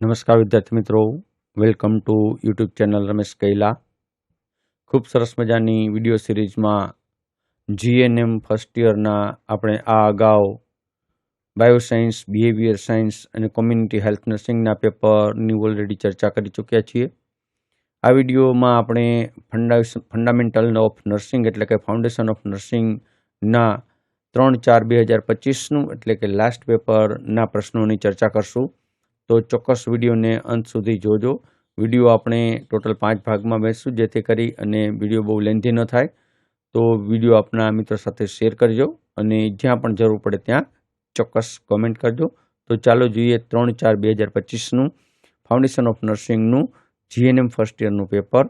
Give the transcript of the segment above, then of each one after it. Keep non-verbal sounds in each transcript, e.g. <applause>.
નમસ્કાર વિદ્યાર્થી મિત્રો. Welcome to YouTube channel Ramesh Kaila. ખૂબ સરસ મજાની વીડિયો સિરીઝમાં જીએનએમ ફર્સ્ટ યરના આપણે આ અગાઉ બાયોસાયન્સ બિહેવિયર સાયન્સ અને કોમ્યુનિટી હેલ્થ નર્સિંગના પેપરની ઓલરેડી ચર્ચા કરી ચૂક્યા છીએ. આ વિડીયોમાં આપણે ફંડા ફંડામેન્ટલ ઓફ નર્સિંગ એટલે કે ફાઉન્ડેશન ઓફ નર્સિંગના ત્રણ ચાર બે હજાર પચીસનું એટલે કે લાસ્ટ પેપરના પ્રશ્નોની ચર્ચા કરશું. તો ચોક્કસ વિડીયોને અંત સુધી જોજો. વીડિયો આપણે ટોટલ પાંચ ભાગમાં બેસશું, જેથી કરી અને વીડિયો બહુ લેન્ધી ન થાય. તો વીડિયો આપના મિત્રો સાથે શેર કરજો અને જ્યાં પણ જરૂર પડે ત્યાં ચોક્કસ કોમેન્ટ કરજો. તો ચાલો જોઈએ ત્રણ ચાર બે હજાર પચીસનું ફાઉન્ડેશન ઓફ નર્સિંગનું જીએનએમ ફર્સ્ટ યરનું પેપર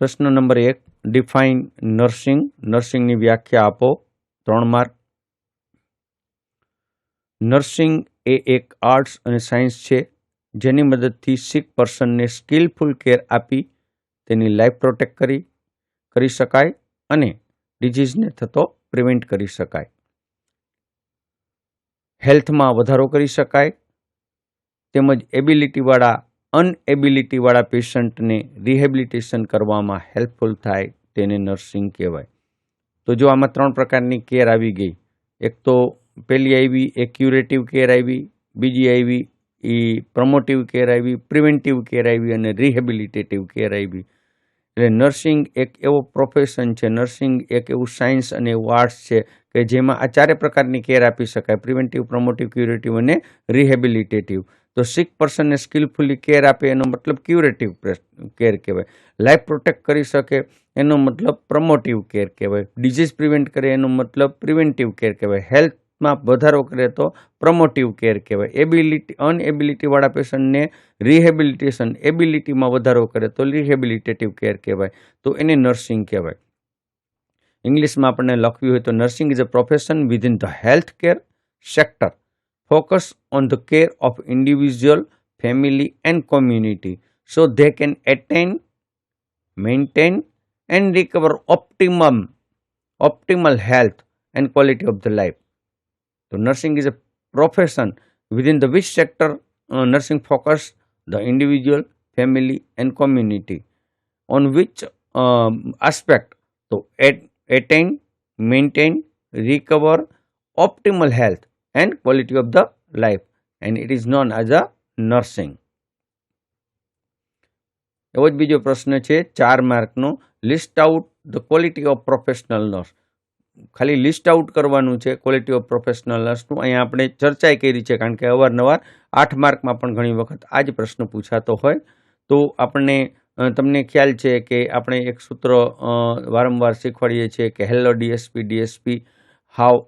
પ્રશ્ન નંબર એક ડિફાઇન નર્સિંગ નર્સિંગની વ્યાખ્યા આપો. ત્રણ માર્ક. નર્સિંગ એ એક આર્ટ્સ અને સાયન્સ છે, જેની મદદથી સિક પર્સનને સ્કિલફુલ કેર આપી તેની લાઈફ પ્રોટેક્ટ કરી કરી શકાય અને ડિઝીઝને થતો પ્રિવેન્ટ કરી શકાય. હેલ્થમાં વધારો કરી શકાય, તેમજ એબિલિટીવાળા, અનએબિલિટીવાળા પેશન્ટને રિહેબિલિટેશન કરવામાં હેલ્પફુલ થાય તેને નર્સિંગ કહેવાય. તો જો આમાં ત્રણ પ્રકારની કેર આવી ગઈ, એક તો પહેલી આવી, એ ક્યુરેટિવ કેર આવી, બીજી આવી, એ પ્રમોટિવ કેર આવી પ્રિવેન્ટિવ કેર આવી અને રિહેબિલિટેટિવ કેર આવી. એટલે નર્સિંગ એક એવો પ્રોફેશન છે નર્સિંગ એક એવું સાયન્સ અને એવું આર્ટ્સ છે કે જેમાં આ ચારે પ્રકારની કેર આપી શકાય પ્રિવેન્ટિવ પ્રમોટિવ ક્યુરેટિવ અને રિહેબિલિટેટિવ તો સિક પર્સનને સ્કિલફુલી કેર આપે એનો મતલબ ક્યુરેટિવ કેર કહેવાય. લાઈફ પ્રોટેક્ટ કરી શકે એનો મતલબ પ્રમોટિવ કેર કહેવાય. ડિઝીઝ પ્રિવેન્ટ કરે એનો મતલબ પ્રિવેન્ટિવ કેર કહેવાય. હેલ્થમાં વધારો કરે તો પ્રમોટિવ કેર કહેવાય. એબિલિટી અનએબિલિટીવાળા પેશન્ટને રિહેબિલિટેશન એબિલિટીમાં વધારો કરે તો રિહેબિલિટેટિવ કેર કહેવાય. તો એને નર્સિંગ કહેવાય. ઇંગ્લિશમાં આપણને લખ્યું હોય તો nursing is a profession within the health care sector focus on the care of individual family and community so they can attain maintain and recover optimum optimal health and quality of the life. So, nursing is a profession within the which sector uh, nursing focus the individual, family, and community on which um, aspect to at, attain, maintain, recover optimal health and quality of the life and it is known as a nursing એવો જ બીજો પ્રશ્ન છે ચાર માર્કનો list out the quality of professional nurse ખાલી list out કરવાનું છે quality of professional નર્સનું અહીંયા આપણે ચર્ચાએ કરી છે, કારણ કે અવારનવાર આઠ માર્કમાં પણ ઘણી વખત આ જ પ્રશ્ન પૂછાતો હોય. તો આપણને તમને ખ્યાલ છે કે આપણે એક સૂત્ર વારંવાર શીખવાડીએ છીએ કે hello DSP DSP how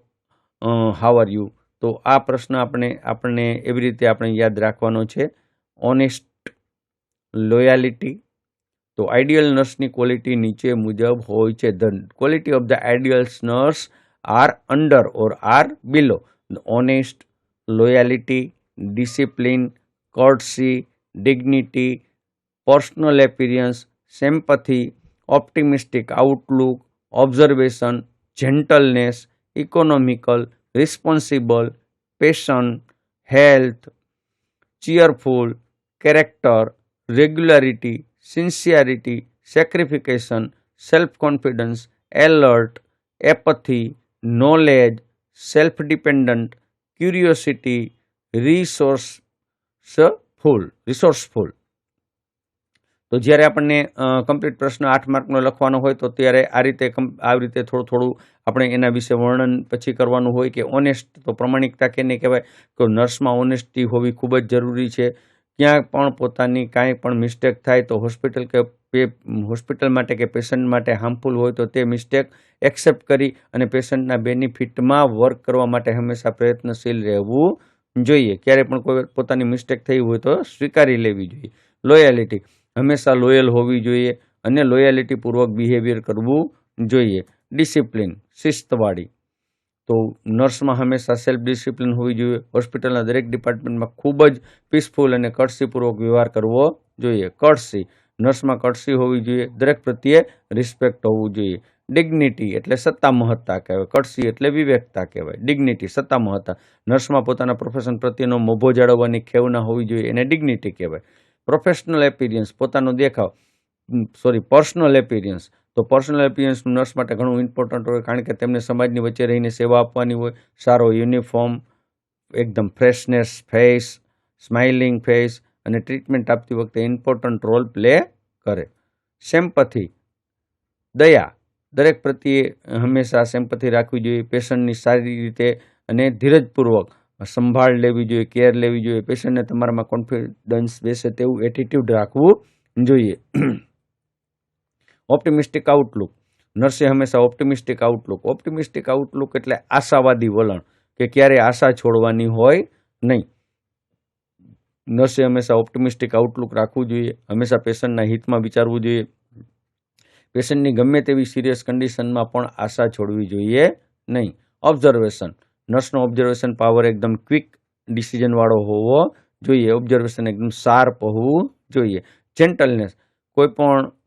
how are you તો આ પ્રશ્ન આપણે, આપણને એવી રીતે આપણે યાદ રાખવાનો છે. ઓનેસ્ટ લોયાલિટી તો આઈડિયલ નર્સની ક્વોલિટી નીચે મુજબ હોય છે the quality of the ideals nurse are under or are below honest loyalty discipline courtesy dignity personal appearance sympathy optimistic outlook observation gentleness economical responsible passion health cheerful character regularity, sincerity, sacrification, self confidence, alert, apathy, knowledge, self dependent, curiosity, resourceful, resourceful. તો જ્યારે આપણને complete પ્રશ્ન આઠ માર્કનો લખવાનો હોય તો ત્યારે આ રીતે આવી રીતે થોડું થોડું આપણે એના વિશે વર્ણન પછી કરવાનું હોય કે ઓનેસ્ટ તો પ્રમાણિકતા કેને કહેવાય તો નર્સમાં ઓનેસ્ટી હોવી ખૂબ જ જરૂરી છે ક્યાં પણ પોતાની કાંઈ પણ મિસ્ટેક થાય તો હોસ્પિટલ કે હોસ્પિટલ માટે કે પેશન્ટ માટે હાર્મફુલ હોય તો તે મિસ્ટેક એક્સેપ્ટ કરી અને પેશન્ટના બેનિફિટમાં વર્ક કરવા માટે હંમેશા પ્રયત્નશીલ રહેવું જોઈએ. ક્યારે પણ કોઈ પોતાની મિસ્ટેક થઈ હોય તો સ્વીકારી લેવી જોઈએ. લોયાલિટી હંમેશા લોયલ હોવી જોઈએ અને લોયાલિટીપૂર્વક બિહેવિયર કરવું જોઈએ. ડિસિપ્લિન શિસ્તવાળી. તો નર્સમાં હંમેશા સેલ્ફ ડિસિપ્લિન હોવી જોઈએ. હોસ્પિટલના દરેક ડિપાર્ટમેન્ટમાં ખૂબ જ પીસફુલ અને કડસીપૂર્વક વ્યવહાર કરવો જોઈએ. કડસી નર્સમાં કડસી હોવી જોઈએ. દરેક પ્રત્યે રિસ્પેક્ટ હોવું જોઈએ. ડિગ્નિટી એટલે સત્તા મહત્તા કહેવાય. કડસી એટલે વિવેકતા કહેવાય. ડિગ્નિટી સત્તા મહત્તા. નર્સમાં પોતાના પ્રોફેશન પ્રત્યેનો મોભો જાળવવાની ખેવ ના હોવી જોઈએ. એને ડિગ્નિટી કહેવાય. પ્રોફેશનલ એપિરિયન્સ પોતાનો દેખાવ. સોરી પર્સનલ એપિરિયન્સ તો પર્સનલ એપિયન્સ નર્સ માટે ઘણું ઇમ્પોર્ટન્ટ હોય, કારણ કે તેમને સમાજની વચ્ચે રહીને સેવા આપવાની હોય, સારો યુનિફોર્મ એકદમ ફ્રેશનેસ ફેસ સ્માઇલિંગ ફેસ અને ટ્રીટમેન્ટ આપતી વખતે ઇમ્પોર્ટન્ટ રોલ પ્લે કરે. સેમ્પથી દયા, દરેક પ્રત્યે હંમેશા સેમ્પથી રાખવી જોઈએ પેશન્ટની સારી રીતે અને ધીરજપૂર્વક સંભાળ લેવી જોઈએ કેર લેવી જોઈએ. પેશન્ટને તમારામાં કોન્ફિડન્સ બેસે તેવું એટીટ્યૂડ રાખવું જોઈએ. ઓપ્ટિમિસ્ટિક આઉટલુક નર્સે હંમેશા ઓપ્ટિમિસ્ટિક આઉટલુક ઓપ્ટિમિસ્ટિક આઉટલુક એટલે આશાવાદી વલણ કે ક્યારે આશા છોડવાની હોય નહીં. નર્સે હંમેશા ઓપ્ટિમિસ્ટિક આઉટલુક રાખવું જોઈએ હંમેશા પેશન્ટના હિતમાં વિચારવું જોઈએ. પેશન્ટની ગમે તેવી સિરિયસ કન્ડિશનમાં પણ આશા છોડવી જોઈએ નહીં. ઓબ્ઝર્વેશન નર્સનો ઓબ્ઝર્વેશન પાવર એકદમ ક્વિક ડિસિઝનવાળો હોવો જોઈએ. ઓબ્ઝર્વેશન એકદમ શાર્પ હોવું જોઈએ. જેન્ટલનેસ કોઈ પણ અ,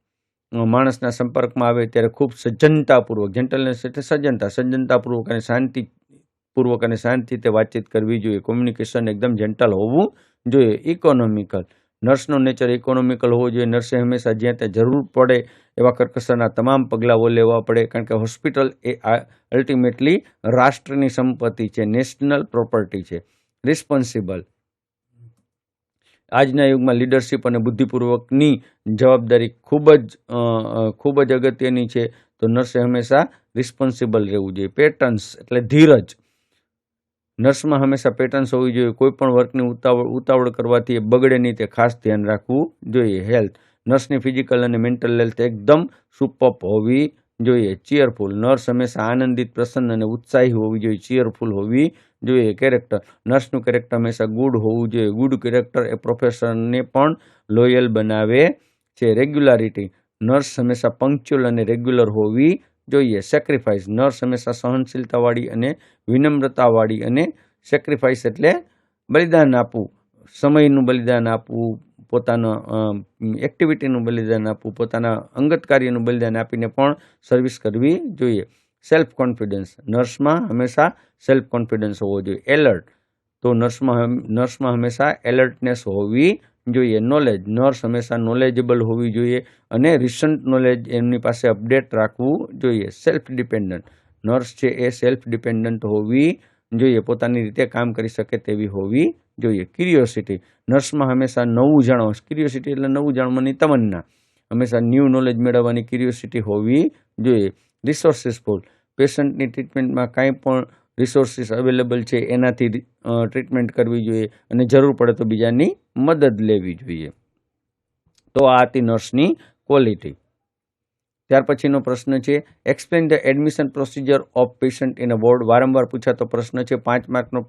માણસના સંપર્કમાં આવે ત્યારે ખૂબ સજ્જનતાપૂર્વક જેન્ટલનેસ એટલે સજ્જનતા, સજ્જનતાપૂર્વક અને શાંતિપૂર્વક અને શાંતિ તે વાતચીત કરવી જોઈએ. કોમ્યુનિકેશન એકદમ જેન્ટલ હોવું જોઈએ. ઇકોનોમિકલ નર્સનો નેચર ઇકોનોમિકલ હોવો જોઈએ. નર્સે હંમેશા જ્યાં ત્યાં જરૂર પડે એવા કરકસરના તમામ પગલાઓ લેવા પડે. કારણ કે હોસ્પિટલ એ અલ્ટિમેટલી રાષ્ટ્રની સંપત્તિ છે. નેશનલ પ્રોપર્ટી છે. રિસ્પોન્સિબલ આજના યુગમાં લીડરશિપ અને બુદ્ધિપૂર્વકની જવાબદારી ખૂબ જ ખૂબ જ અગત્યની છે. તો નર્સે હંમેશા રિસ્પોન્સિબલ રહેવું જોઈએ. પેટર્ન્સ એટલે ધીરજ. નર્સમાં હંમેશા પેટર્ન્સ હોવી જોઈએ. કોઈ પણ વર્કની ઉતાવળ ઉતાવળ કરવાથી એ બગડે નહીં. તે ખાસ ધ્યાન રાખવું જોઈએ. હેલ્થ નર્સની ફિઝિકલ અને મેન્ટલ હેલ્થ એકદમ સુપઅપ હોવી જોઈએ. ચીયરફુલ નર્સ હંમેશા આનંદિત, પ્રસન્ન અને ઉત્સાહી હોવી જોઈએ. ચીયરફુલ હોવી જોઈએ કેરેક્ટર નર્સનું કેરેક્ટર હંમેશા ગુડ હોવું જોઈએ. ગુડ કેરેક્ટર એ પ્રોફેશનને પણ લોયલ બનાવે છે. રેગ્યુલારિટી નર્સ હંમેશા પંક્ચ્યુઅલ અને રેગ્યુલર હોવી જોઈએ. સેક્રિફાઈસ નર્સ હંમેશા સહનશીલતાવાળી અને વિનમ્રતાવાળી અને સેક્રિફાઈસ એટલે બલિદાન આપવું. સમયનું બલિદાન આપવું, પોતાના એક્ટિવિટીનું બલિદાન આપવું, પોતાના અંગત કાર્યનું બલિદાન આપીને પણ સર્વિસ કરવી જોઈએ. સેલ્ફ કોન્ફિડન્સ નર્સમાં હંમેશા સેલ્ફ કોન્ફિડન્સ હોવો જોઈએ. એલર્ટ તો નર્સમાં નર્સમાં હંમેશા એલર્ટનેસ હોવી જોઈએ. નોલેજ નર્સ હંમેશા નોલેજેબલ હોવી જોઈએ અને રિસન્ટ નોલેજ એમની પાસે અપડેટ રાખવું જોઈએ. સેલ્ફ ડિપેન્ડન્ટ નર્સ છે એ સેલ્ફ ડિપેન્ડન્ટ હોવી જોઈએ. પોતાની રીતે કામ કરી શકે તેવી હોવી જોઈએ. ક્યુરિયોસિટી નર્સમાં હંમેશા નવું જાણવા. ક્યુરિયોસિટી એટલે નવું જાણવાની તમન્ના. હંમેશા ન્યૂ નોલેજ મેળવવાની ક્યુરિયોસિટી હોવી જોઈએ. રિસોર્સિસફુલ. પેશન્ટની ટ્રીટમેન્ટમાં કાંઈ પણ રિસોર્સિસ અવેલેબલ છે, એનાથી ટ્રીટમેન્ટ કરવી જોઈએ અને જરૂર પડે તો બીજાની મદદ લેવી જોઈએ. તો આ હતી નર્સની ક્વોલિટી. ત્યાર પછીનો પ્રશ્ન છે explain the admission procedure of patient in a ward વારંવાર પૂછાતો પ્રશ્ન છે, પાંચ માર્કનો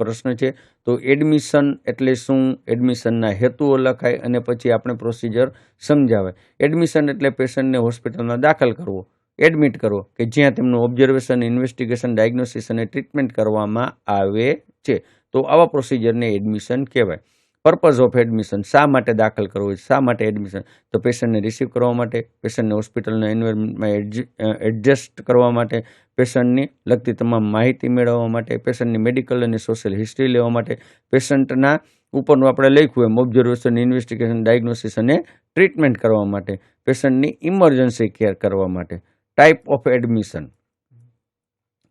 પ્રશ્ન છે, તો એડમિશન એટલે શું? એડમિશનના હેતુઓ લખાય અને પછી આપણે પ્રોસિજર સમજાવે. એડમિશન એટલે પેશન્ટને હોસ્પિટલમાં દાખલ કરવો. એડમિટ કરો કે જ્યાં તેમનું ઓબ્ઝર્વેશન ઇન્વેસ્ટિગેશન ડાયગ્નોસિસ અને ટ્રીટમેન્ટ કરવામાં આવે છે. તો આવા પ્રોસિજરને એડમિશન કહેવાય. પર્પઝ ઓફ એડમિશન શા માટે દાખલ કરવું છે, શા માટે એડમિશન તો પેશન્ટને રિસીવ કરવા માટે પેશન્ટને હોસ્પિટલના એન્વાયરમેન્ટમાં એડજસ્ટ કરવા માટે પેશન્ટની લગતી તમામ માહિતી મેળવવા માટે પેશન્ટની મેડિકલ અને સોશિયલ હિસ્ટ્રી લેવા માટે પેશન્ટના ઉપરનું આપણે લખ્યું એમ ઓબ્ઝર્વેશન ઇન્વેસ્ટિગેશન ડાયગ્નોસિસ અને ટ્રીટમેન્ટ કરવા માટે પેશન્ટની ઇમરજન્સી કેર કરવા માટે. ટાઈપ ઓફ એડમિશન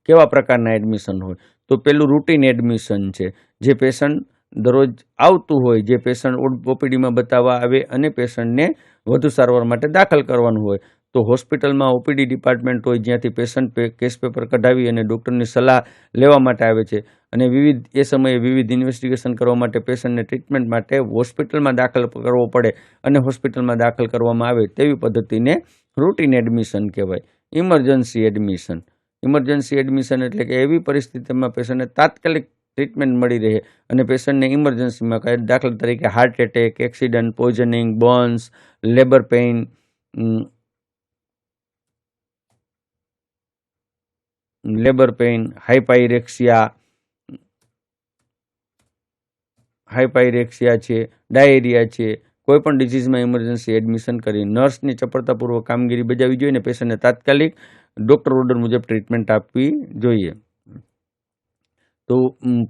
કેવા પ્રકારના એડમિશન હોય? તો પેલું રૂટીન એડમિશન છે. જે પેશન્ટ દરરોજ આવતું હોય, જે પેશન્ટ ઓપીડીમાં બતાવવા આવે અને પેશન્ટને વધુ સારવાર માટે દાખલ કરવાનું હોય. તો હોસ્પિટલમાં ઓપીડી ડિપાર્ટમેન્ટ હોય, જ્યાંથી પેશન્ટ કેસ પેપર કઢાવી અને ડૉક્ટરની સલાહ લેવા માટે આવે છે. અને વિવિધ, એ સમયે વિવિધ ઇન્વેસ્ટિગેશન કરવા માટે પેશન્ટને ટ્રીટમેન્ટ માટે હોસ્પિટલમાં દાખલ કરવો પડે અને હોસ્પિટલમાં દાખલ કરવામાં આવે તેવી પદ્ધતિને રૂટીન એડમિશન કહેવાય. ઇમરજન્સી એડમિશન ઇમરજન્સી એડમિશન એટલે કે એવી પરિસ્થિતિમાં પેશન્ટને તાત્કાલિક ટ્રીટમેન્ટ મળી રહે અને પેશન્ટને ઇમરજન્સીમાં કાંઈ દાખલા તરીકે heart attack accident poisoning bones labour pain labour pain hyperpyrexia hyperpyrexia છે ડાયેરિયા છે કોઈ પણ ડિઝીઝમાં ઇમરજન્સી એડમિશન કરી નર્સની ચપળતાપૂર્વક કામગીરી બજાવવી જોઈએ અને પેશન્ટને તાત્કાલિક ડૉક્ટર ઓર્ડર મુજબ ટ્રીટમેન્ટ આપવી જોઈએ. તો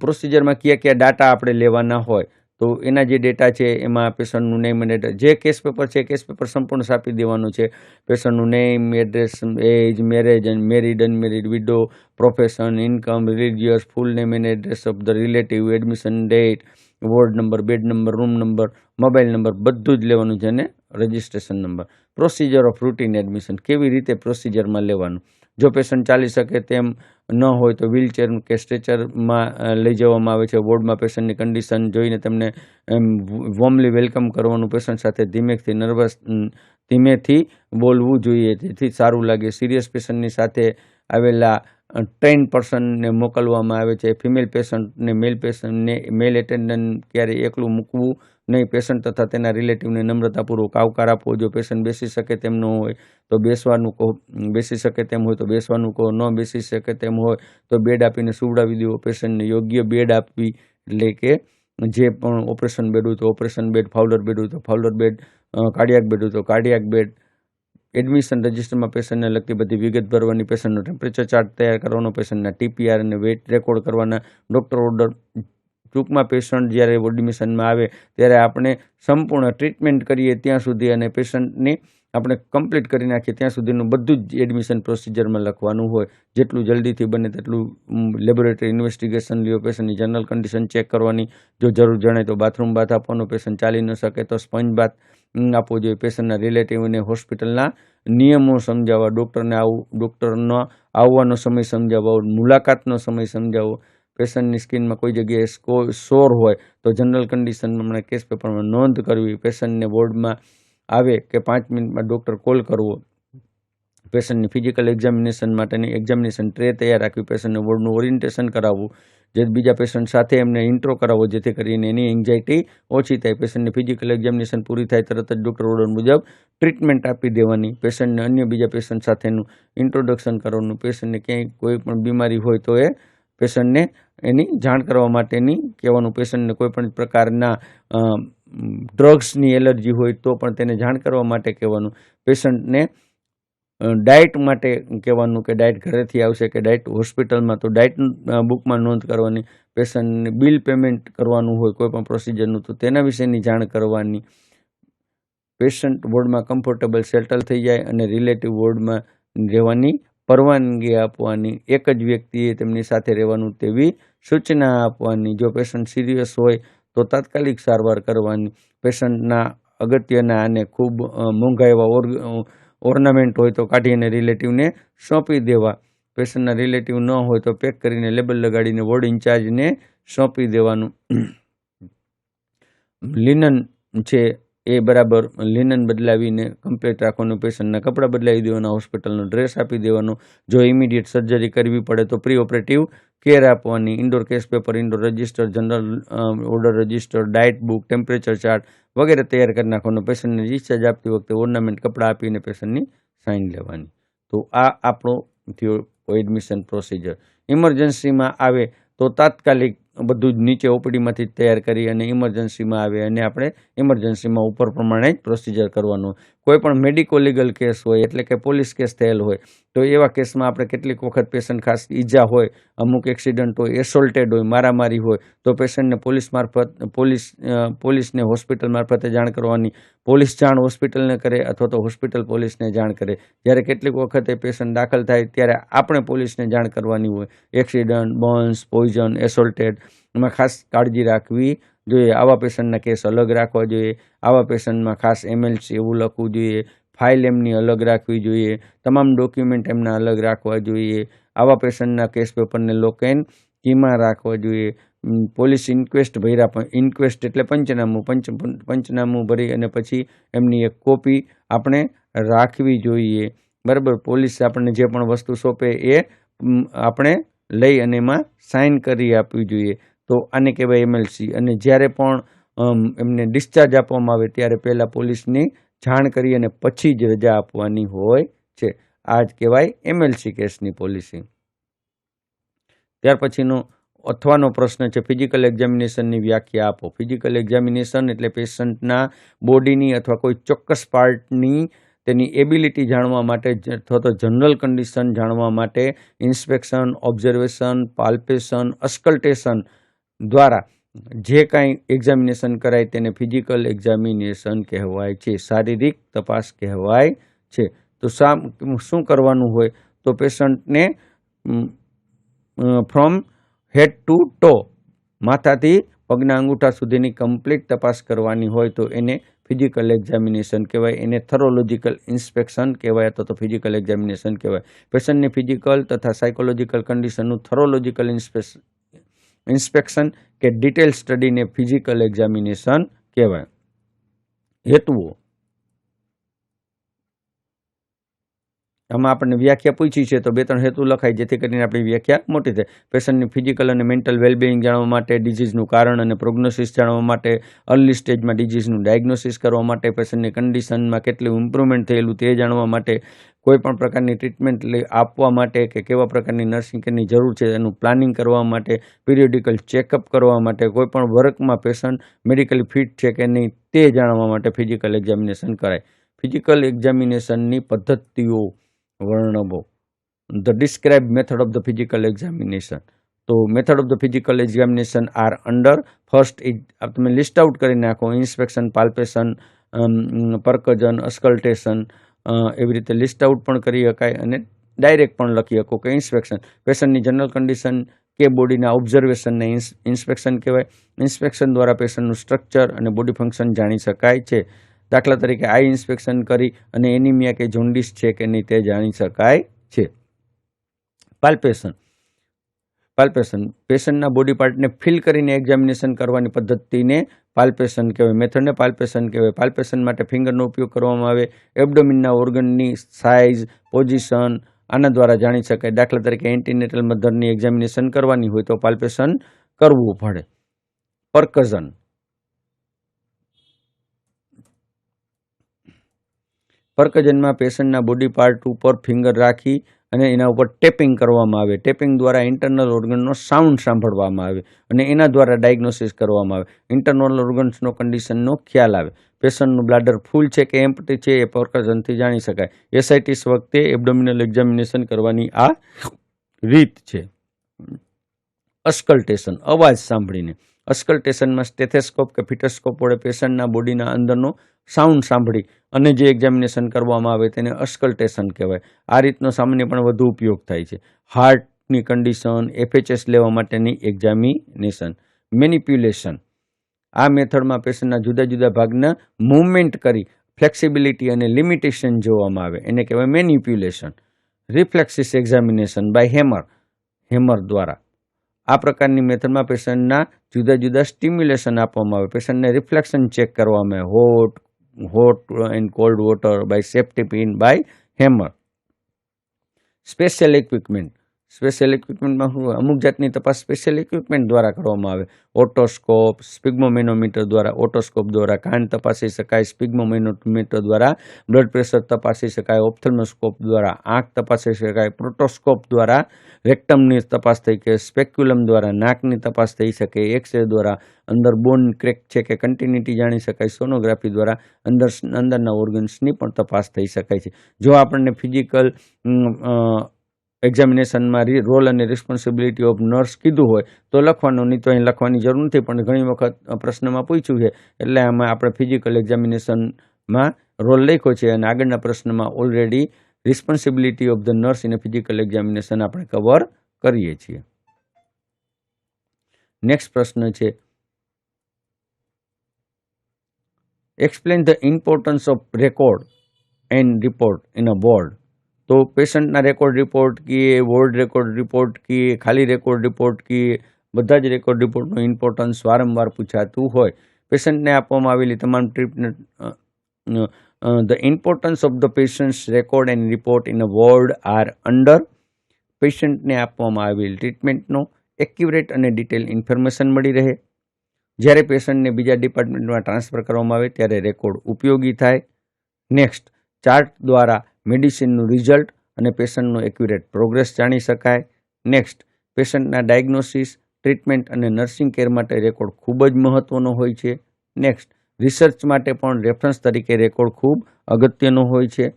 પ્રોસિજરમાં કયા કયા ડાટા આપણે લેવાના હોય, તો એના જે ડેટા છે એમાં પેશન્ટનું નેમ અને જે કેસ પેપર છે કેસ પેપર સંપૂર્ણ છાપી દેવાનું છે. પેશન્ટનું name address age marriage and married unmarried widow profession income religious full name and address of the relative admission date ward number, bed number, room number, mobile number બધું જ લેવાનું છે અને registration number. Procedure of routine admission કેવી રીતે પ્રોસિજરમાં લેવાનું? જો patient ચાલી શકે તેમ ન હોય તો વ્હીલચેર કે સ્ટ્રેચરમાં લઈ જવામાં આવે છે. વોર્ડમાં પેશન્ટની કન્ડિશન જોઈને તેમને વોર્મલી વેલકમ કરવાનું પેશન્ટ સાથે ધીમેથી નર્વસ ધીમેથી બોલવું જોઈએ. જેથી સારું લાગે. સિરિયસ પેશન્ટની સાથે આવેલા ટ્રેન પર્સનને મોકલવામાં આવે છે. ફિમેલ પેશન્ટને મેલ પેશન્ટને, મેલ એટેન્ડન્ટ ક્યારેય એકલું મૂકવું નહીં, પેશન્ટ તથા તેના રિલેટિવને નમ્રતાપૂર્વક આવકાર આપવો. જો પેશન્ટ બેસી શકે તેમ ન હોય, તો બેસવાનું કહો, બેસી શકે તેમ હોય, તો બેસવાનું કહો. ન બેસી શકે તેમ હોય, તો બેડ આપીને સુવડાવી દેવો. પેશન્ટને યોગ્ય બેડ આપવી, એટલે કે જે પણ ઓપરેશન બેડ હોય તો ઓપરેશન બેડ, ફાઉલર બેડ હોય તો ફાઉલર બેડ કાર્ડિયાક બેડ હોય તો કાર્ડિયાક બેડ એડમિશન રજિસ્ટરમાં પેશન્ટને લગતી બધી વિગત ભરવાની પેશન્ટનો ટેમ્પરેચર ચાર્ટ તૈયાર કરવાનો પેશન્ટના ટીપીઆર અને વેટ રેકોર્ડ કરવાના ડૉક્ટર ઓર્ડર ટૂંકમાં પેશન્ટ જ્યારે એડમિશનમાં આવે ત્યારે આપણે સંપૂર્ણ ટ્રીટમેન્ટ કરીએ ત્યાં સુધી અને પેશન્ટની આપણે કમ્પ્લીટ કરી નાખીએ ત્યાં સુધીનું બધું જ એડમિશન પ્રોસિજરમાં લખવાનું હોય. જેટલું જલ્દીથી બને તેટલું લેબોરેટરી ઇન્વેસ્ટિગેશન લ્યો પેશન્ટની જનરલ કન્ડિશન ચેક કરવાની. જો જરૂર જણાય તો બાથરૂમ બાથ આપવાનો પેશન્ટ ચાલી ન શકે તો સ્પંજ બાથ આપવો જોઈએ. પેશન્ટના રિલેટિવને હોસ્પિટલના નિયમો સમજાવવા ડૉક્ટરને આવું ડૉક્ટરનો આવવાનો સમય સમજાવવો, મુલાકાતનો સમય સમજાવવો. પેશન્ટની સ્કિનમાં કોઈ જગ્યાએ સોર હોય તો જનરલ કન્ડિશનમાં મને કેસ પેપરમાં નોંધ કરવી. પેશન્ટને વોર્ડમાં આવે કે પાંચ મિનિટમાં ડૉક્ટર કોલ કરવો. પેશન્ટની ફિઝિકલ એક્ઝામિનેશન માટેની એક્ઝામિનેશન ટ્રે તૈયાર રાખવી. પેશન્ટને વોર્ડનું ઓરિએન્ટેશન કરાવવું. જે બીજા પેશન્ટ સાથે એમને ઇન્ટ્રો કરાવવો, જેથી કરીને એની એન્ઝાયટી ઓછી થાય. પેશન્ટની ફિઝિકલ એક્ઝામિનેશન પૂરી થાય, તરત જ ડૉક્ટર ઓર્ડર મુજબ ટ્રીટમેન્ટ આપી દેવાની. પેશન્ટને અન્ય બીજા પેશન્ટ સાથેનું ઇન્ટ્રોડક્શન કરવાનું. પેશન્ટને ક્યાંય કોઈ પણ બીમારી હોય તો એ પેશન્ટને એની જાણ કરવા માટેની કહેવાનું. પેશન્ટને કોઈપણ પ્રકારના ડ્રગ્સની એલર્જી હોય તો પણ તેને જાણ કરવા માટે કહેવાનું. પેશન્ટને ડાયટ માટે કહેવાનું કે ડાયટ ઘરેથી આવશે કે ડાયટ હોસ્પિટલમાં, તો ડાયટ બુકમાં નોંધ કરવાની, પેશન્ટને બિલ પેમેન્ટ કરવાનું હોય, કોઈ પણ પ્રોસિજરનું, તો તેના વિશેની જાણ કરવાની. પેશન્ટ વોર્ડમાં કમ્ફર્ટેબલ સેટલ થઈ જાય અને રિલેટિવ વોર્ડમાં રહેવાની પરવાનગી આપવાની. એક જ વ્યક્તિએ તેમની સાથે રહેવાનું તેવી સૂચના આપવાની. જો પેશન્ટ સિરિયસ હોય, તો તાત્કાલિક સારવાર કરવાની. પેશન્ટના અગત્યના અને ખૂબ મોંઘા એવા ઓર્ગ ઓર્નામેન્ટ હોય તો કાઢીને રિલેટિવને સોંપી દેવા. પેશન્ટના રિલેટિવ ન હોય તો પેક કરીને લેબલ લગાડીને વોર્ડ ઇન્ચાર્જને સોંપી દેવાનું. <clears throat> લિનન છે એ બરાબર લિનન બદલાવીને કમ્પ્લેટ રાખવાનું પેશન્ટના કપડાં બદલાવી દેવાના હોસ્પિટલનો ડ્રેસ આપી દેવાનો. જો ઇમિડિયેટ સર્જરી કરવી પડે તો પ્રી ઓપરેટિવ કેર આપવાની indoor case paper indoor register general order register diet book temperature chart વગેરે તૈયાર કરી નાખવાનો. પેશન્ટને ડિસ્ચાર્જ આપતી વખતે ઓર્નામેન્ટ કપડાં આપીને પેશન્ટની સાઇન લેવાની. તો આ આપણો થયો એડમિશન પ્રોસિજર ઇમરજન્સીમાં આવે તો તાત્કાલિક બધું જ નીચે ઓપીડીમાંથી જ તૈયાર કરી અને ઇમરજન્સીમાં આવે અને આપણે ઇમરજન્સીમાં ઉપર પ્રમાણે જ પ્રોસિજર કરવાનું કોઈ પણ મેડિકો લીગલ કેસ હોય, એટલે કે પોલીસ કેસ થયેલ હોય, તો એવા કેસમાં આપણે કેટલીક વખત પેશન્ટ ખાસ ઈજા હોય, અમુક એક્સિડન્ટ હોય એસોલ્ટેડ હોય, મારામારી હોય, તો પેશન્ટને પોલીસ મારફત પોલીસ પોલીસને હોસ્પિટલ મારફતે જાણ કરવાની પોલીસ જાણ હોસ્પિટલને કરે અથવા તો હોસ્પિટલ પોલીસને જાણ કરે. જ્યારે કેટલીક વખતે પેશન્ટ દાખલ થાય, ત્યારે આપણે પોલીસને જાણ કરવાની હોય. એક્સિડન્ટ બર્ન્સ પોઈઝન એસોલ્ટેડ એમાં ખાસ કાળજી રાખવી જોઈએ. આવા પેશન્ટના કેસ અલગ રાખવા જોઈએ. આવા પેશન્ટમાં ખાસ એમએલસી એવું લખવું જોઈએ, ફાઇલ એમની અલગ રાખવી જોઈએ, તમામ ડોક્યુમેન્ટ એમના અલગ રાખવા જોઈએ, આવા પેશન્ટના કેસ પેપરને લોકેન કીમાં રાખવા જોઈએ પોલીસ ઇન્ક્વેસ્ટ ભર્યા પણ ઇન્ક્વેસ્ટ એટલે પંચનામું, પંચ, પંચનામું ભરી અને પછી એમની એક કોપી આપણે રાખવી જોઈએ. બરાબર, પોલીસ આપણને જે પણ વસ્તુ સોંપે એ આપણે લઈ અને એમાં સાઇન કરી આપવી જોઈએ. તો આને કહેવાય એમએલસી. અને જ્યારે પણ એમને ડિસ્ચાર્જ આપવામાં આવે ત્યારે પહેલાં પોલીસની જાણ કરી અને પછી જ રજા આપવાની હોય છે. આ જ કહેવાય એમએલસી કેસની પોલિસી. ત્યાર પછીનો અથવાનો પ્રશ્ન છે ફિઝિકલ એક્ઝામિનેશનની વ્યાખ્યા આપો. ફિઝિકલ એક્ઝામિનેશન એટલે પેશન્ટના બોડીની અથવા કોઈ ચોક્કસ પાર્ટની તેની એબિલિટી જાણવા માટે અથવા તો જનરલ કન્ડિશન જાણવા માટે ઇન્સ્પેક્શન ઓબ્ઝર્વેશન પાલ્પેશન અસ્કલ્ટેશન દ્વારા જે કાંઈ એક્ઝામિનેશન કરાય તેને ફિઝિકલ એક્ઝામિનેશન કહેવાય છે, શારીરિક તપાસ કહેવાય છે. તો શા, શું કરવાનું હોય? તો પેશન્ટને ફ્રોમ હેડ ટુ ટો માથાથી પગના અંગૂઠા સુધીની કમ્પ્લીટ તપાસ કરવાની હોય તો એને ફિઝિકલ એક્ઝામિનેશન કહેવાય. એને થરોલોજિકલ ઇન્સ્પેક્શન કહેવાય અથવા તો ફિઝિકલ એક્ઝામિનેશન કહેવાય. પેશન્ટની ફિઝિકલ તથા સાયકોલોજીકલ કન્ડિશનનું થરોલોજિકલ ઇન્સ્પેક્શન કે ડિટેલ સ્ટડીને ફિઝિકલ એક્ઝામિનેશન કહેવાય. હેતુઓ. આમાં આપણને વ્યાખ્યા પૂછી છે, તો બે ત્રણ હેતુ લખાય, જેથી કરીને આપણી વ્યાખ્યા મોટી થાય. પેશન્ટની ફિઝિકલ અને મેન્ટલ વેલબિંગ જાણવા માટે ડિઝીઝનું કારણ અને પ્રોગ્નોસિસ જાણવા માટે અર્લી સ્ટેજમાં ડિઝીઝનું ડાયગ્નોસિસ કરવા માટે પેશન્ટની કન્ડિશનમાં કેટલું ઇમ્પ્રુવમેન્ટ થયેલું તે જાણવા માટે કોઈ પણ પ્રકારની ટ્રીટમેન્ટ આપવા માટે કે કેવા પ્રકારની નર્સિંગ કેરની જરૂર છે, એનું પ્લાનિંગ કરવા માટે પિરિયોડિકલ ચેકઅપ કરવા માટે કોઈ પણ વર્કમાં પેશન્ટ મેડિકલી ફિટ છે કે નહીં, તે જાણવા માટે ફિઝિકલ એક્ઝામિનેશન કરાય. ફિઝિકલ એક્ઝામિનેશનની પદ્ધતિઓ વર્ણવો. The describe method of the physical examination તો method of the physical examination are under first is તમે લિસ્ટ આઉટ કરી નાખો ઇન્સ્પેક્શન પાલ્પેશન પરકજન અસ્કલ્ટેશન એવી રીતે લિસ્ટ આઉટ પણ કરી શકાય અને ડાયરેક્ટ પણ લખી શકો કે ઇન્સ્પેક્શન. પેશન્ટની જનરલ કન્ડિશન કે બોડીના ઓબ્ઝર્વેશનને ઇન્સ્પેક્શન કહેવાય. ઇન્સ્પેક્શન દ્વારા પેશન્ટનું સ્ટ્રક્ચર અને બોડી ફંક્શન જાણી શકાય છે. દાખલા તરીકે આઈ ઇન્સ્પેક્શન કરી અને એનિમિયા કે જોન્ડિસ છે કે નહીં તે જાણી શકાય છે. પાલ્પેશન. પાલ્પેશન પેશન્ટના બોડી પાર્ટને ફિલ કરીને એક્ઝામિનેશન કરવાની પદ્ધતિને પાલ્પેશન કહેવાય. મેથડને પાલ્પેશન કહેવાય. પાલ્પેશન માટે ફિંગરનો ઉપયોગ કરવામાં આવે. એબડોમિનના ઓર્ગનની સાઇઝ પોઝિશન આના દ્વારા જાણી શકાય. દાખલા તરીકે એન્ટીનેટલ મધરની એક્ઝામિનેશન કરવાની હોય તો પાલ્પેશન કરવું પડે. પરકઝન પરકજનમાં પેશન્ટના બોડી પાર્ટ ઉપર ફિંગર રાખી અને એના ઉપર ટેપિંગ કરવામાં આવે. ટેપિંગ દ્વારા ઇન્ટરનલ ઓર્ગનનો સાઉન્ડ સાંભળવામાં આવે અને એના દ્વારા ડાયગ્નોસિસ કરવામાં આવે. ઇન્ટરનલ ઓર્ગન્સનો કન્ડિશનનો ખ્યાલ આવે. પેશન્ટનું બ્લાડર ફૂલ છે કે એમ્પટી છે એ પરકજનથી જાણી શકાય. એસઆઈટીસ વખતે એબડોમિનલ એક્ઝામિનેશન કરવાની આ રીત છે. અસ્કલ્ટેશન અવાજ સાંભળીને. અસ્કલ્ટેશનમાં સ્ટેથેસ્કોપ કે ફિટોસ્કોપ વડે પેશન્ટના બોડીના અંદરનો સાઉન્ડ સાંભળી અને જે એક્ઝામિનેશન કરવામાં આવે તેને અસ્કલ્ટેશન કહેવાય. આ રીતનો સામાન્ય પણ વધુ ઉપયોગ થાય છે. હાર્ટની કન્ડિશન એફએચએસ લેવા માટેની એક્ઝામિનેશન મેનિપ્યુલેશન આ મેથડમાં પેશન્ટના જુદા જુદા ભાગના મૂવમેન્ટ કરી ફ્લેક્સિબિલિટી અને લિમિટેશન જોવામાં આવે. એને કહેવાય manipulation reflexes examination by hammer hammer દ્વારા. આ પ્રકારની મેથડમાં પેશન્ટના જુદા જુદા સ્ટિમ્યુલેશન આપવામાં આવે. પેશન્ટને રિફ્લેક્શન ચેક કરવામાં આવે. Hot hot and cold water by safety pin by hammer. Special equipment. Special ઇક્વિપમેન્ટમાં શું અમુક જાતની તપાસ સ્પેશિયલ ઇક્વિપમેન્ટ દ્વારા કરવામાં આવે. ઓટોસ્કોપ સ્પિગ્મોમેનોમીટર દ્વારા ઓટોસ્કોપ દ્વારા કાન તપાસી શકાય સ્પિગ્મોમેનોમીટર દ્વારા બ્લડ પ્રેશર તપાસી શકાય ઓપ્થલ્મોસ્કોપ દ્વારા આંખ તપાસી શકાય પ્રોટોસ્કોપ દ્વારા રેક્ટમની તપાસ થઈ કે સ્પેક્યુલમ દ્વારા નાકની તપાસ થઈ શકે એક્સરે દ્વારા અંદર બોન ક્રેક છે કે કન્ટિન્યુટી જાણી શકાય સોનોગ્રાફી દ્વારા અંદર, અંદરના ઓર્ગન્સની પણ તપાસ થઈ શકાય છે. જો આપણને ફિઝિકલ એક્ઝામિનેશનમાં રોલ અને રિસ્પોન્સિબિલિટી ઓફ નર્સ કીધું હોય તો લખવાનું, નહીં તો અહીં લખવાની જરૂર નથી, પણ ઘણી વખત પ્રશ્નમાં પૂછ્યું છે. એટલે આમાં આપણે ફિઝિકલ એક્ઝામિનેશનમાં રોલ લખ્યો છે અને આગળના પ્રશ્નમાં already responsibility of the nurse in physical examination આપણે કવર કરીએ છીએ. નેક્સ્ટ પ્રશ્ન છે. Explain the importance of record and report in a board તો પેશન્ટના રેકોર્ડ રિપોર્ટ કીએ વોર્ડ રેકોર્ડ રિપોર્ટ કીએ ખાલી રેકોર્ડ રિપોર્ટ કીએ બધા જ રેકોર્ડ રિપોર્ટનું ઇમ્પોર્ટન્સ વારંવાર પૂછાતું હોય. પેશન્ટને આપવામાં આવેલી તમામ treatment the importance of the patients record and report in a ward are under પેશન્ટને આપવામાં આવેલી ટ્રીટમેન્ટનો એક્યુરેટ અને ડિટેલ ઇન્ફોર્મેશન મળી રહે. જ્યારે પેશન્ટને બીજા ડિપાર્ટમેન્ટમાં ટ્રાન્સફર કરવામાં આવે ત્યારે રેકોર્ડ ઉપયોગી થાય. નેક્સ્ટ ચાર્ટ દ્વારા મેડિસિનનું રિઝલ્ટ અને પેશન્ટનો એક્યુરેટ પ્રોગ્રેસ જાણી શકાય. નેક્સ્ટ, પેશન્ટના ડાયગ્નોસિસ, ટ્રીટમેન્ટ અને નર્સિંગ કેર માટે રેકોર્ડ ખૂબ જ મહત્ત્વનો હોય છે. નેક્સ્ટ, રિસર્ચ માટે પણ રેફરન્સ તરીકે રેકોર્ડ ખૂબ અગત્યનો હોય છે.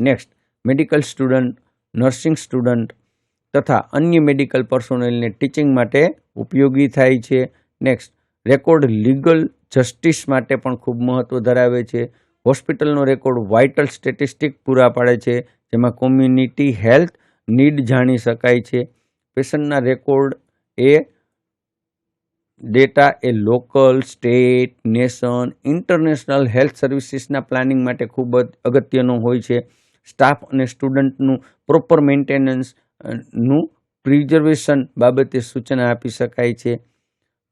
Next, medical student, nursing student તથા અન્ય મેડિકલ પર્સોનલને ટીચિંગ માટે ઉપયોગી થાય છે. નેક્સ્ટ, રેકોર્ડ લીગલ જસ્ટિસ માટે પણ ખૂબ મહત્ત્વ ધરાવે છે. હોસ્પિટલનો રેકોર્ડ વાઇટલ સ્ટેટિસ્ટિક પૂરા પાડે છે, જેમાં કોમ્યુનિટી હેલ્થ નીડ જાણી શકાય છે. પેશન્ટના રેકોર્ડ એ ડેટા એ local, state, nation, international health સર્વિસીસના planning માટે ખૂબ જ અગત્યનો હોય છે. સ્ટાફ અને સ્ટુડન્ટનું પ્રોપર મેન્ટેનન્સનું પ્રિઝર્વેશન બાબતે સૂચના આપી શકાય છે.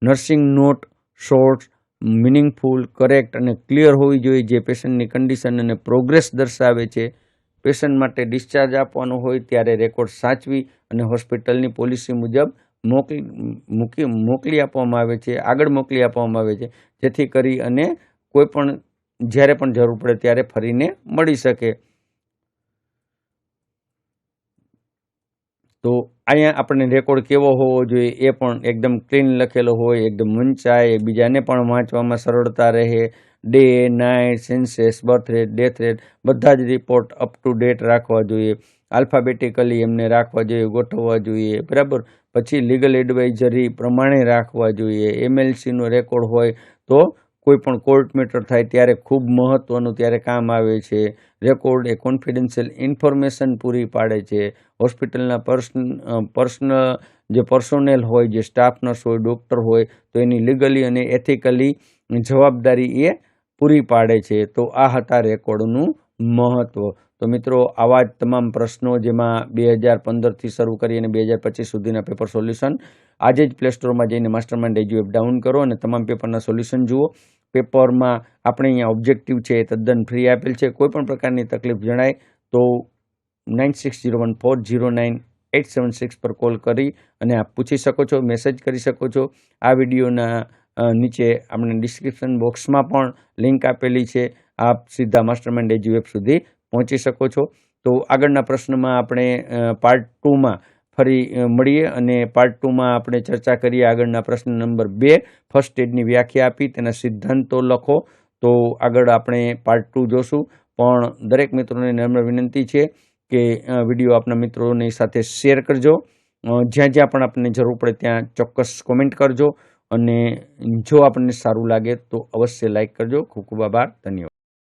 Nursing note short meaningful correct અને ક્લિયર હોવી જોઈએ જે પેશન્ટની કન્ડિશન અને પ્રોગ્રેસ દર્શાવે છે. પેશન્ટ માટે ડિસ્ચાર્જ આપવાનો હોય ત્યારે રેકોર્ડ સાચવી અને હોસ્પિટલની પોલિસી મુજબ મોકલી, મૂકી, મોકલી આપવામાં આવે છે, આગળ મોકલી આપવામાં આવે છે. જેથી કરી અને કોઈ પણ, જ્યારે પણ જરૂર પડે ત્યારે ફરીને મળી શકે. તો અહીંયા આપણને રેકોર્ડ કેવો હોવો જોઈએ એ પણ એકદમ ક્લીન લખેલો હોય, એકદમ વંચાય, બીજાને પણ વાંચવામાં સરળતા રહે. Day night census birth rate death rate બધા જ રિપોર્ટ અપ ટુ ડેટ રાખવા જોઈએ. આલ્ફાબેટિકલી એમને રાખવા જોઈએ, ગોઠવવા જોઈએ. બરાબર? પછી લીગલ એડવાઇઝરી પ્રમાણે રાખવા જોઈએ. એમએલસીનો રેકોર્ડ હોય તો કોઈ પણ કોર્ટ મેટર થાય ત્યારે ખૂબ મહત્ત્વનું ત્યારે કામ આવે છે. રેકોર્ડ એ કોન્ફિડન્શિયલ ઇન્ફોર્મેશન પૂરી પાડે છે. હોસ્પિટલના પર્સન પર્સનલ જે પર્સોનેલ હોય, જે સ્ટાફ નર્સ હોય ડૉક્ટર હોય, તો એની લીગલી અને એથિકલી જવાબદારી એ પૂરી પાડે છે. તો આ હતા રેકોર્ડનું મહત્ત્વ તો મિત્રો, આવા જ તમામ પ્રશ્નો જેમાં બે હજાર પંદરથી શરૂ કરી અને બે હજાર પચીસ સુધીના પેપર સોલ્યુશન આજે જ પ્લે સ્ટોરમાં જઈને master mind edu app down કરો અને તમામ પેપરના સોલ્યુશન જુઓ. પેપરમાં આપણે અહીંયા ઓબ્જેક્ટિવ છે એ તદ્દન ફ્રી આપેલ છે કોઈ પણ પ્રકારની તકલીફ જણાય તો nine six zero one four zero nine eight seven six પર કોલ કરી અને આપ પૂછી શકો છો, મેસેજ કરી શકો છો. આ વિડીયોના નીચે આપણે ડિસ્ક્રિપ્શન બોક્સમાં પણ લિંક આપેલી છે. આપ સીધા માસ્ટર માઇન્ડ એજ્યુ એપ સુધી પહોંચી શકો છો. તો આગળના પ્રશ્નમાં આપણે પાર્ટ ટુમાં ફરી મળીએ અને પાર્ટ ટુમાં આપણે ચર્ચા કરીએ આગળના પ્રશ્ન નંબર બે. ફર્સ્ટ એડની વ્યાખ્યા આપી, તેના સિદ્ધાંતો લખો. તો આગળ આપણે પાર્ટ ટુ જોશું. પણ દરેક મિત્રોને નમ્ર વિનંતી છે કે વીડિયો આપના મિત્રોની સાથે શેર કરજો. જ્યાં જ્યાં પણ આપણને જરૂર પડે ત્યાં ચોક્કસ કોમેન્ટ કરજો. અને જો આપણને સારું લાગે તો અવશ્ય લાઇક કરજો. ખૂબ ખૂબ આભાર. ધન્યવાદ.